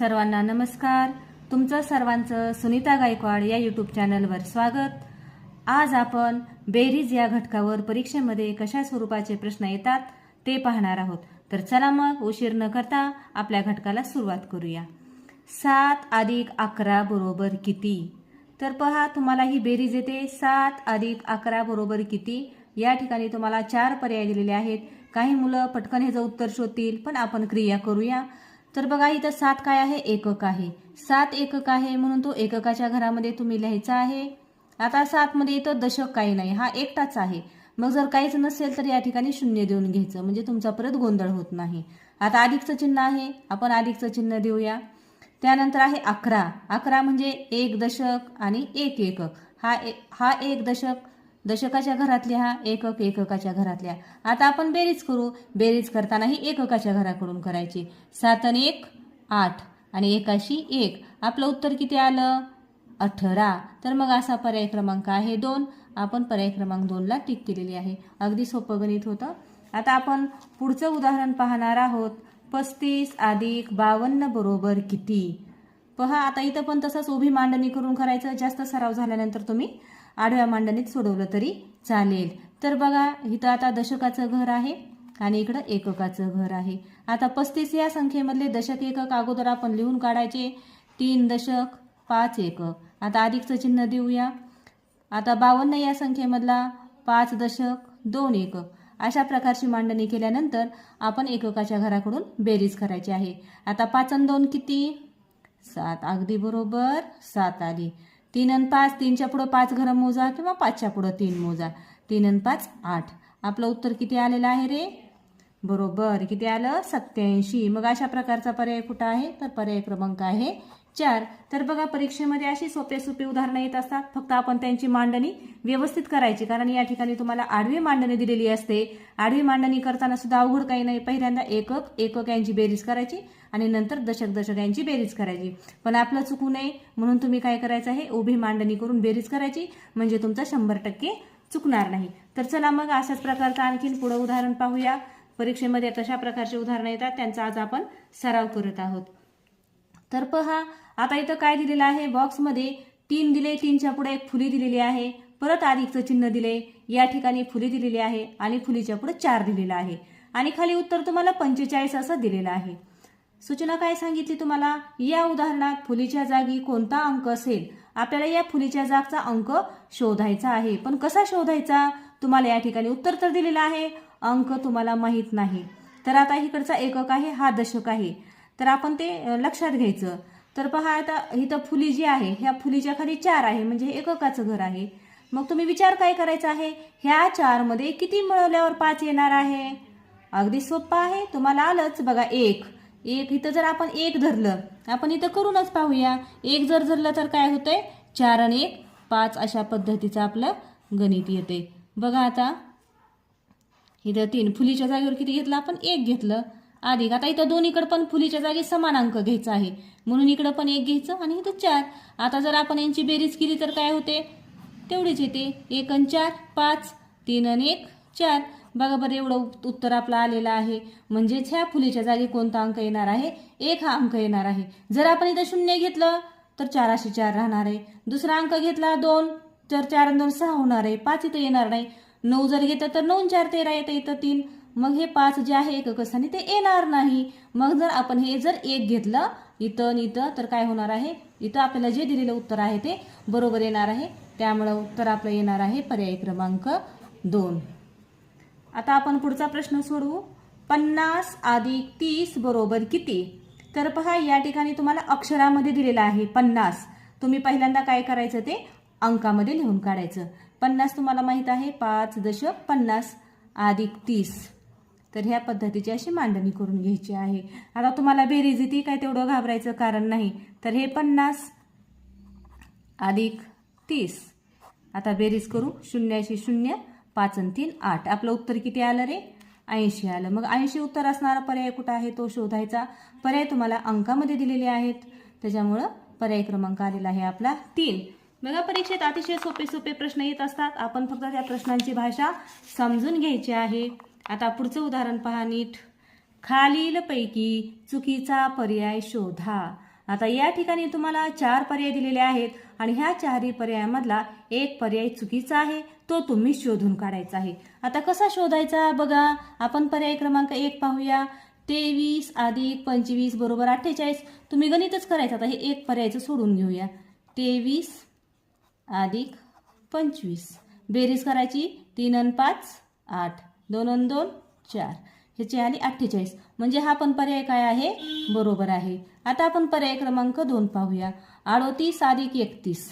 सर्वांना नमस्कार. तुमचं सर्वांचं सुनीता गायकवाड या यूट्यूब चॅनलवर स्वागत. आज आपण बेरीज या घटकावर परीक्षेमध्ये कशा स्वरूपाचे प्रश्न येतात ते पाहणार आहोत. तर चला मग उशीर न करता आपल्या घटकाला सुरुवात करूया. सात अधिक अकरा बरोबर किती? तर पहा तुम्हाला ही बेरीज येते. सात अधिक अकरा बरोबर किती? या ठिकाणी तुम्हाला चार पर्याय दिलेले आहेत. काही मुलं पटकन ह्याचं उत्तर शोधतील पण आपण क्रिया करूया. तर बघा इथं सात काय आहे? एकक आहे. सात एकक आहे म्हणून तो एककाच्या घरामध्ये तुम्ही लिहायचा आहे. आता सातमध्ये इथं दशक काही नाही हा एकटाच आहे. मग जर काहीच नसेल तर या ठिकाणी शून्य देऊन घ्यायचं म्हणजे तुमचा परत गोंधळ होत नाही. आता अधिकचं चिन्ह आहे आपण अधिकचं चिन्ह देऊया. त्यानंतर आहे अकरा. अकरा म्हणजे एक दशक आणि एक एकक. हा ए हा एक दशक दशकाच्या घरातल्या एकक एककाच्या घरातल्या. आता आपण बेरीज करू. बेरीज करतानाही एककाच्या घराकडून करायची. सात आणि एक आठ. आणि एकाशी एक. आपलं उत्तर किती आलं? अठरा. तर मग असा पर्याय क्रमांक आहे दोन. आपण पर्याय क्रमांक दोनला टिक केलेली आहे. अगदी सोपं गणित होतं. आता आपण पुढचं उदाहरण पाहणार आहोत. पस्तीस अधिक बावन्न बरोबर किती? पहा आता इथं पण तसंच उभी मांडणी करून करायचं. जास्त सराव झाल्यानंतर तुम्ही आडव्या मांडणीत सोडवलं तरी चालेल. तर बघा इथं आता दशकाचं घर आहे आणि इकडं एककाचं घर आहे. आता पस्तीस या संख्येमधले दशक एकक अगोदर आपण लिहून काढायचे. तीन दशक पाच एकक. आता अधिकचं चिन्ह देऊया. आता बावन्न या संख्येमधला पाच दशक दोन एकक. अशा प्रकारची मांडणी केल्यानंतर आपण एककाच्या घराकडून बेरीज करायची आहे. आता पाच आणि दोन किती? सात. अगदी बरोबर. सात आली. तीन आणि पाच. तीनच्या पुढं पाच घरं मोजा किंवा पाचच्या पुढं तीन मोजा. तीन आणि पाच आठ. आपलं उत्तर किती आलेलं आहे रे? बरोबर. किती आलं? सत्याऐंशी मग अशा प्रकारचा पर्याय कुठं आहे? तर पर्याय क्रमांक आहे चार. तर बघा परीक्षेमध्ये अशी सोपे सोपे उदाहरणं येत असतात. फक्त आपण त्यांची मांडणी व्यवस्थित करायची. कारण या ठिकाणी तुम्हाला आडवी मांडणी दिलेली असते. आडवी मांडणी करताना सुद्धा अवघड काही नाही. पहिल्यांदा एकक एकक यांची बेरीज करायची आणि नंतर दशक दशक यांची बेरीज करायची. पण आपलं चुकू नये म्हणून तुम्ही काय करायचं आहे? उभी मांडणी करून बेरीज करायची. म्हणजे तुमचं शंभर टक्के चुकणार नाही. तर चला मग अशाच प्रकारचं आणखीन पुढं उदाहरण पाहूया. परीक्षेमध्ये कशा प्रकारचे उदाहरणं येतात त्यांचा आज आपण सराव करत आहोत. तर पहा आता इथं काय दिलेलं आहे? बॉक्समध्ये तीन दिले तीनच्या पुढे एक फुली दिलेली आहे. परत अधिकचं चिन्ह दिले या ठिकाणी फुली दिलेली आहे आणि फुलीच्या पुढे चार दिलेलं आहे. आणि खाली उत्तर तुम्हाला पंचेचाळीस असं दिलेलं आहे. सूचना काय सांगितली तुम्हाला? या उदाहरणात फुलीच्या जागी कोणता अंक असेल? आपल्याला या फुलीच्या जागचा अंक शोधायचा आहे. पण कसा शोधायचा? तुम्हाला या ठिकाणी उत्तर तर दिलेलं आहे. अंक तुम्हाला माहीत नाही. तर आता इकडचा एकक आहे हा दशक आहे. तर आपण ते लक्षात घ्यायचं. तर पहा आता इथं फुली जी आहे ह्या फुलीच्या खाली चार आहे म्हणजे हे एककाचं घर आहे. मग तुम्ही विचार काय करायचा आहे? ह्या चारमध्ये किती मिळवल्यावर पाच येणार आहे? अगदी सोपं आहे. तुम्हाला आलंच. बघा एक. एक इथं जर आपण एक धरलं आपण इथं करूनच पाहूया. एक जर धरलं तर काय होतंय? चार आणि एक. पाच अशा पद्धतीचं आपलं गणित येते. बघा आता. इथं तीन फुलीच्या जागेवर किती घेतलं? आपण एक घेतलं. अधिक आता इथं दोन्हीकडे पण फुलीच्या जागी समान अंक घ्यायचा आहे. म्हणून इकडं पण एक घ्यायचं आणि इथं चार. आता जर आपण यांची बेरीज केली तर काय होते? तेवढीच येते. एक आणि चार पाच तीन आणि एक चार. बघा बरं एवढं उत्तर आपलं आलेलं आहे. म्हणजेच ह्या फुलीच्या जागी कोणता अंक येणार आहे? एक हा अंक येणार आहे. जर आपण इथं शून्य घेतलं तर चाराशे चार राहणार आहे. दुसरा अंक घेतला दोन. तर चार दोन सहा होणार आहे. पाच इथं येणार नाही. नऊ जर घेतलं तर नऊ चार तेरा येतं इथं तीन. मग हे पाच जे आहे एकक स्थानी ते येणार नाही. मग जर आपण हे जर एक घेतलं इथं इथं तर काय होणार आहे? इथं आपल्याला जे दिलेलं उत्तर आहे ते बरोबर येणार आहे. त्यामुळं उत्तर आपलं येणार आहे पर्याय क्रमांक दोन. आता आपण पुढचा प्रश्न सोडवू. पन्नास अधिक तीस बरोबर किती? तर पहा या ठिकाणी तुम्हाला अक्षरामध्ये दिलेलं आहे पन्नास. तुम्ही पहिल्यांदा काय करायचं ते? अंकामध्ये लिहून काढायचं. पन्नास तुम्हाला माहीत आहे पाच दशक पन्नास अधिक तीस. तर ह्या पद्धतीची अशी मांडणी करून घ्यायची आहे. आता तुम्हाला बेरीज येते काय तेवढं घाबरायचं कारण नाही. तर हे पन्नास अधिक तीस. आता बेरीज करू शून्याशी शून्य पाच आणि तीन आठ. आपलं उत्तर किती आलं रे? ऐंशी आलं. मग ऐंशी उत्तर असणारा पर्याय कुठं आहे? तो शोधायचा. पर्याय तुम्हाला अंकामध्ये दिलेले आहेत. त्याच्यामुळं पर्याय क्रमांक आलेला आहे आपला तीन. बघा परीक्षेत अतिशय सोपे सोपे प्रश्न येत असतात. आपण फक्त त्या प्रश्नांची भाषा समजून घ्यायची आहे. आता पुढचं उदाहरण पहा नीट. खालीलपैकी चुकीचा पर्याय शोधा. आता या ठिकाणी तुम्हाला चार पर्याय दिलेले आहेत आणि ह्या चारही पर्यायामधला एक पर्याय चुकीचा आहे. तो तुम्ही शोधून काढायचा आहे. आता कसा शोधायचा? बघा आपण पर्याय क्रमांक एक पाहूया. तेवीस अधिक पंचवीस बरोबर अठ्ठेचाळीस. तुम्ही गणितच करायचं. आता हे एक पर्यायचं सोडून घेऊया. तेवीस अधिक पंचवीस. बेरीज करायची तीन अन पाच आठ. दोन अन दोन चार. ह्याची आली अठ्ठेचाळीस. म्हणजे हा पण पर्याय काय आहे? बरोबर आहे. आता आपण पर्याय क्रमांक दोन पाहूया. अडोतीस अधिक एकतीस.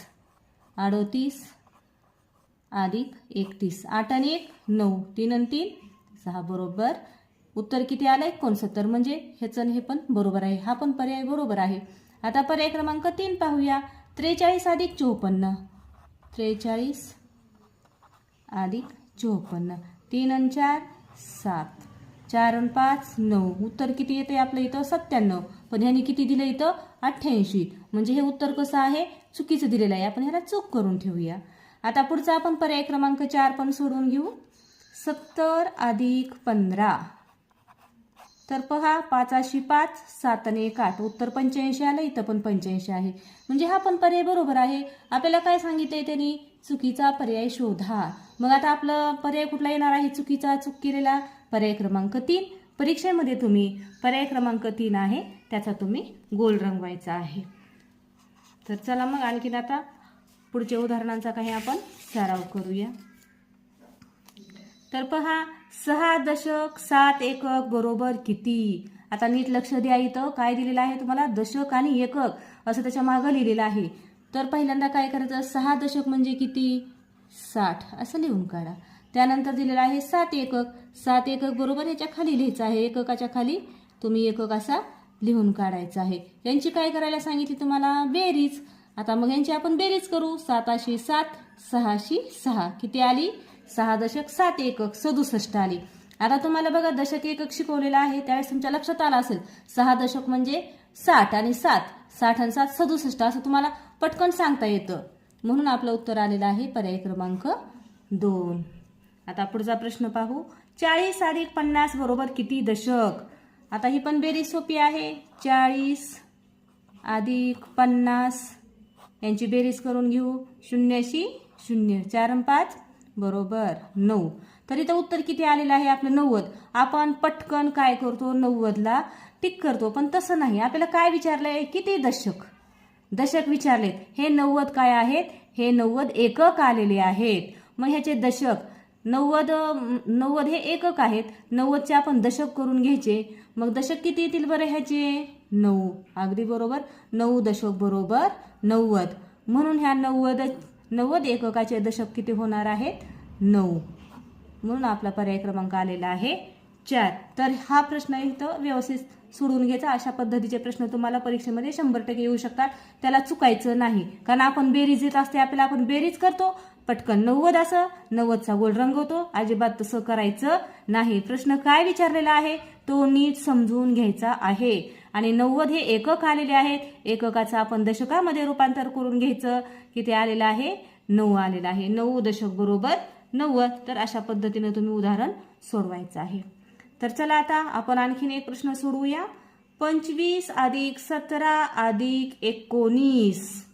अडोतीस अधिक एकतीस. आठ आणि एक नऊ. तीन आणि तीन सहा. बरोबर. उत्तर किती आलं? एकोणसत्तर. म्हणजे ह्याचं हे पण बरोबर आहे. हा पण पर्याय बरोबर आहे. आता पर्याय क्रमांक तीन पाहूया. त्रेचाळीस अधिक चोपन्न. त्रेचाळीस. अधिक चोपन्न. तीन आणि चार सात. चार आणि पाच नऊ. उत्तर किती येते आपलं इथं? सत्त्याण्णव. पण ह्याने किती दिलं इथं? अठ्ठ्याऐंशी. म्हणजे हे उत्तर कसं आहे? चुकीचं दिलेलं आहे. आपण ह्याला चूक करून ठेवूया. आता पुढचा आपण पर्याय क्रमांक चार पण सोडून घेऊ. सत्तर अधिक पंधरा. तर पहा पाचाशी पाच सात आणि एक आठ. उत्तर पंच्याऐंशी आलं इथं पण पंच्याऐंशी आहे. म्हणजे हा पण पर्याय बरोबर आहे. आपल्याला काय सांगितलंय त्यांनी? चुकीचा पर्याय शोधा. मग आता आपलं पर्याय कुठला येणार आहे? चुकीचा चूक केलेला पर्याय क्रमांक तीन. परीक्षेमध्ये तुम्ही पर्याय क्रमांक तीन आहे. त्याचा तुम्ही गोल रंगवायचा आहे. तर चला मग आणखीन आता पुढच्या उदाहरणांचा काही आपण सराव करूया. तर पहा सहा दशक सात एकक बरोबर किती? आता नीट लक्ष द्या इथं. काय दिलेलं आहे तुम्हाला? दशक आणि एकक असं त्याच्या मागं लिहिलेलं आहे. तर पहिल्यांदा काय करायचं? सहा दशक म्हणजे किती? साठ. असं लिहून काढा. त्यानंतर दिलेलं आहे सात एकक. सात एकक बरोबर याच्या खाली लिहायचं आहे. एककाच्या खाली तुम्ही एकक असा लिहून काढायचा आहे. यांची काय करायला सांगितली तुम्हाला? बेरीज. आता मग यांची आपण बेरीज करू. साताशी सात सहाशी सहा. किती आली? सहा दशक सात एकक सदुसष्ट आली. आता तुम्हाला बघा दशक एकक शिकवलेला आहे त्यावेळेस तुमच्या लक्षात आलं असेल. सहा दशक म्हणजे साठ आणि सात. साठ आणि सात सदुसष्ट असं तुम्हाला पटकन सांगता येतं. म्हणून आपलं उत्तर आलेलं आहे पर्याय क्रमांक दोन. आता पुढचा प्रश्न पाहू. चाळीस अधिक पन्नास बरोबर किती दशक? आता ही पण बेरीज सोपी आहे. चाळीस अधिक पन्नास यांची बेरीज करून घेऊ. शून्यशी शून्य. चार आणि पाच. बरोबर. नऊ. तर इथं उत्तर किती आलेलं आहे? आपलं नव्वद. आपण पटकन काय करतो? नव्वदला टिक करतो. पण तसं नाही. आपल्याला काय विचारलंय? किती दशक? दशक विचारलेत. हे नव्वद काय आहेत? हे नव्वद एकक आलेले आहेत. मग ह्याचे दशक. नव्वद नव्वद हे एकक आहेत. नव्वदचे आपण दशक करून घ्यायचे. मग दशक किती येतील बरं ह्याचे? नऊ. अगदी बरोबर. नऊ दशक बरोबर नव्वद. म्हणून ह्या नव्वद नव्वद एककाचे दशक किती होणार आहेत? नऊ. म्हणून आपला पर्याय क्रमांक आलेला आहे चार. तर हा प्रश्न इथं व्यवस्थित सोडून घ्यायचा. अशा पद्धतीचे प्रश्न तुम्हाला परीक्षेमध्ये शंभर टक्के येऊ शकतात. त्याला चुकायचं नाही. कारण आपण बेरीज येत असते आपल्याला आपण बेरीज करतो. पटकन नव्वद असं नव्वदचा गोल रंगवतो. अजिबात तसं करायचं नाही. प्रश्न काय विचारलेला आहे? तो नीट समजून घ्यायचा आहे. आणि नव्वद हे एकक आलेले आहेत. एककाचं आपण दशकामध्ये रूपांतर करून घ्यायचं. की ते आलेलं आहे? नऊ आलेलं आहे. नऊ दशक बरोबर नव्वद. तर अशा पद्धतीनं तुम्ही उदाहरण सोडवायचं आहे. तर चला आता आपण आणखीन एक प्रश्न सोडवूया. पंचवीस अधिक सतरा अधिक एकोणीस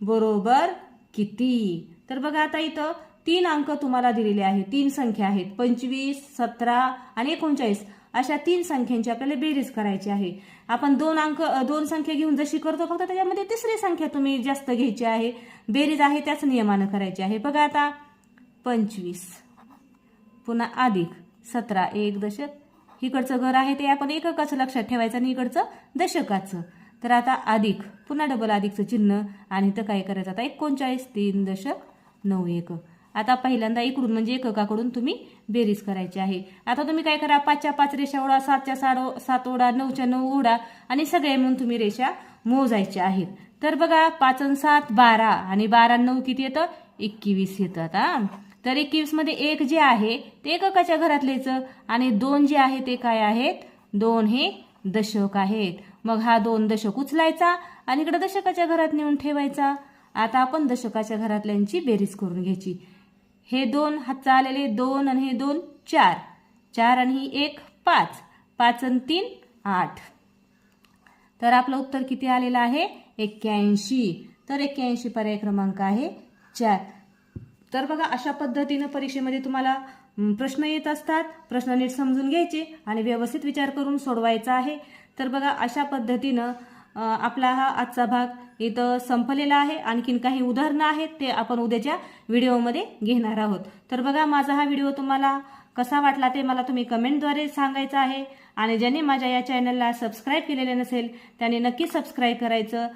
बरोबर किती? तर बघा आता इथं तीन अंक तुम्हाला दिलेले आहेत. तीन संख्या आहेत. पंचवीस सतरा आणि एकोणचाळीस. अशा तीन संख्यांची आपल्याला बेरीज करायची आहे. आपण दोन अंक दोन संख्या घेऊन जशी करतो फक्त त्याच्यामध्ये तिसरी संख्या तुम्ही जास्त घ्यायची आहे. बेरीज आहे त्याच नियमानं करायची आहे. बघा आता पंचवीस. पुन्हा अधिक. सतरा एक दशक. इकडचं घर आहे ते आपण एककाचं लक्षात ठेवायचं आणि इकडचं दशकाचं. तर आता अधिक. पुन्हा डबल अधिकचं चिन्ह. आणि तर काय करायचं? आता एकोणचाळीस तीन दशक नऊ एक. आता पहिल्यांदा इकडून म्हणजे एककाकडून तुम्ही बेरीज करायची आहे. आता तुम्ही काय करा पाचच्या पाच रेषा ओढा सातच्या साडो सात ओढा नऊच्या नऊ ओढा आणि सगळे म्हणून तुम्ही रेषा मोजायच्या आहेत. तर बघा पाच आणि सात बारा आणि बारा नऊ किती येतं? एकवीस येतं आता. तर एकवीसमध्ये एक जे आहे ते एककाच्या घरातलेच आणि दोन जे आहे ते काय आहेत? दोन हे दशक आहेत. मग हा दोन दशक उचलायचा आणि इकडे दशकाच्या घरात नेऊन ठेवायचा. आता आपण दशकाच्या घरातल्यांची बेरीज करून घ्यायची. हे दोन हातचा आलेले दोन आणि हे दोन चार. चार आणि ही एक पाच. पाच आणि तीन आठ. तर आपलं उत्तर किती आलेलं आहे? एक्क्याऐंशी. तर एक्क्याऐंशी पर्याय क्रमांक आहे चार. तर बघा अशा पद्धतीनं परीक्षेमध्ये तुम्हाला प्रश्न येत असतात. प्रश्न नीट समजून घ्यायचे आणि व्यवस्थित विचार करून सोडवायचा आहे. तर बघा अशा पद्धतीनं आपला हा आजचा भाग इथं संपलेला आहे. आणखीन काही उदाहरणं आहेत ते आपण उद्याच्या व्हिडिओमध्ये घेणार आहोत. तर बघा माझा हा व्हिडिओ तुम्हाला कसा वाटला ते मला तुम्ही कमेंटद्वारे सांगायचं आहे. आणि ज्यांनी माझ्या या चॅनलला सबस्क्राईब केलेले नसेल त्यांनी नक्की सबस्क्राईब करायचं.